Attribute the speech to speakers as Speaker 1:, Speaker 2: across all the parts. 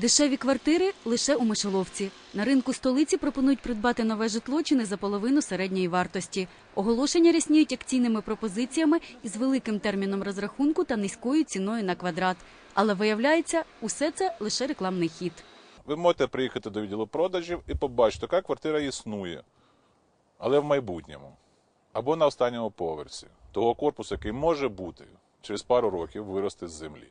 Speaker 1: Дешеві квартири лише у мишоловці. На ринку столиці пропонують придбати нове житло чи не за половину середньої вартості. Оголошення рясніють акційними пропозиціями із великим терміном розрахунку та низькою ціною на квадрат. Але виявляється, усе це лише рекламний хід.
Speaker 2: Ви можете приїхати до відділу продажів і побачити, яка квартира існує, але в майбутньому. Або на останньому поверсі того корпусу, який може бути через пару років вирости з землі.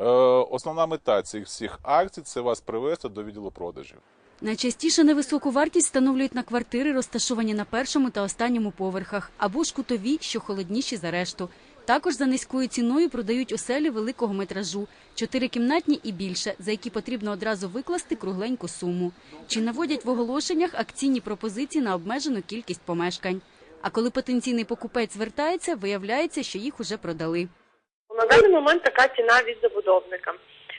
Speaker 2: Е, основна мета цих всіх акцій це вас привести до відділу продажів.
Speaker 1: Найчастіше невисоку вартість встановлюють на квартири, розташовані на першому та останньому поверхах, або ж кутові, що холодніші за решту. Також за низькою ціною продають оселі великого метражу, чотирикімнатні і більше, за які потрібно одразу викласти кругленьку суму. Чи наводять в оголошеннях акційні пропозиції на обмежену кількість помешкань. А коли потенційний покупець звертається, виявляється, що їх уже продали.
Speaker 3: На даний момент така ціна від забудовника.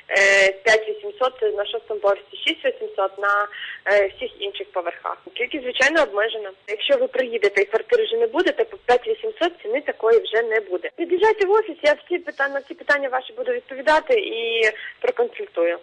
Speaker 3: Е, 5800 на шостому поверсі, 6800 на е, всіх інших поверхах. Кількість, звичайно, обмежена. Якщо ви приїдете і квартири вже не буде, то по 5800 ціни такої вже не буде. Під'їжджайте в офіс, я всі питання на всі питання ваші буду відповідати і проконсультую.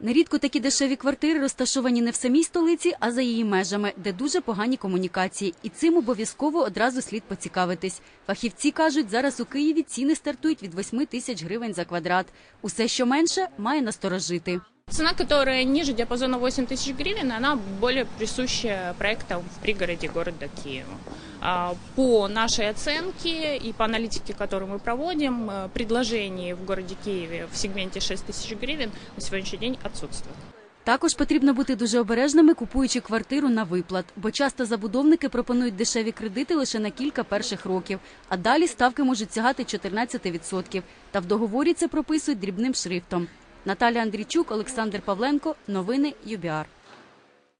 Speaker 1: Нерідко такі дешеві квартири розташовані не в самій столиці, а за її межами, де дуже погані комунікації. І цим обов'язково одразу слід поцікавитись. Фахівці кажуть, зараз у Києві ціни стартують від 8 тисяч гривень за квадрат. Усе, що менше, має насторожити.
Speaker 4: Цена, которая ниже диапазона 8 тысяч гривен, она более присуща проектам в пригороде города Киева. А, По нашей оценке и по аналитике, которую мы проводим, э, предложений в городе Киеве в сегменте 6 тысяч гривен на сегодняшний день отсутствует.
Speaker 1: Також потрібно бути дуже обережними, купуючи квартиру на виплат, бо часто забудовники пропонують дешеві кредити лише на кілька перших років, а далі ставки можуть сягати 14%. Та в договорі це прописують дрібним шрифтом. Наталя Андрійчук, Олександр Павленко. Новини ЮБІАР.